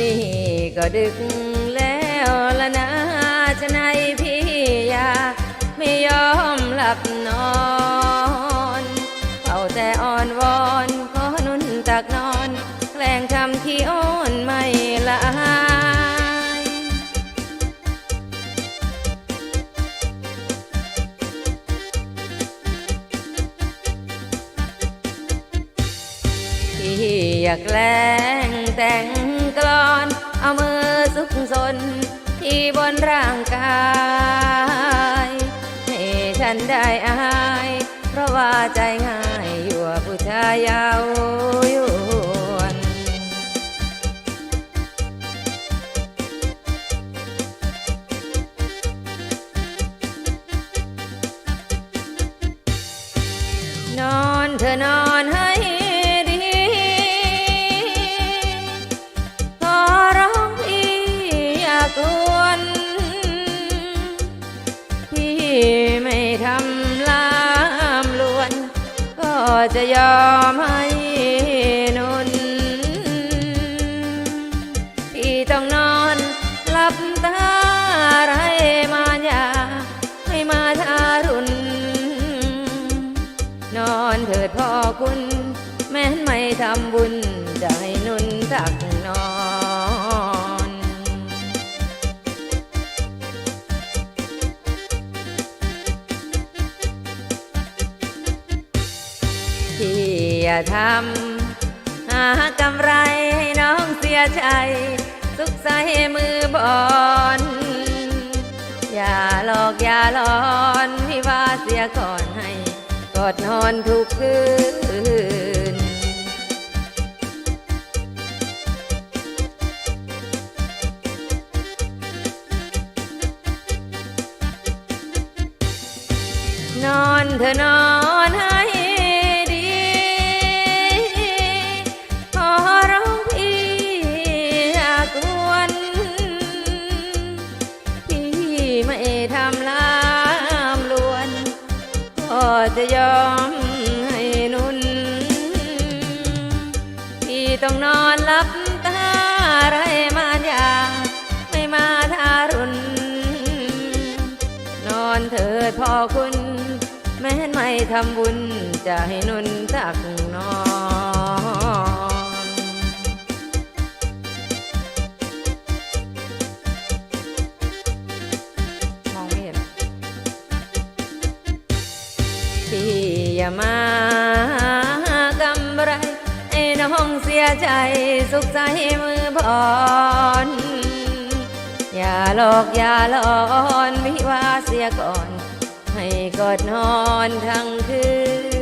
นี่ก็ดึกแล้วละนะจะไหนพี่ยาไม่ยอมหลับนอนเฝ้าแต่อ่อนวอนขอหนุนตักนอน แกล้งทำที่อ้อนไม่ละอายพี่อยากแกล้งแต่ง เอามือซุกซนที่บนร่างกายให้ฉันได้อาย เพราะว่าใจง่ายอยู่ผู้ชายยาวยวนนอนเธอนอนให้ากวน พี่ไม่ทำลามลวน ก็จะยอมให้นุนพี่ต้องนอนหลับตาไรมายาให้มาทารุณ นอนเถิดพ่อคุณ แม้ไม่ทำบุญจะให้นุนตัก ที่อย่าทำหากำไรให้น้องเสียใจ สุขใสมือบอน อย่าหลอกอย่าหลอนพี่ว่าเสียก่อนให้กอดนอนทุกคืนนอนเธอนอนให้ จะยอมให้นุนพี่ต้องนอนหลับตาไรมายาไม่มาทารุณ นอนเถิดพ่อคุณ แม้ไม่ทำบุญจะให้นุนตักนอน มากำไร ไอ้น้องเสียใจสุขใจมือพอนอย่าหลอกอย่าหลอนวิว่าเสียก่อน ให้กอดนอนทั้งคืน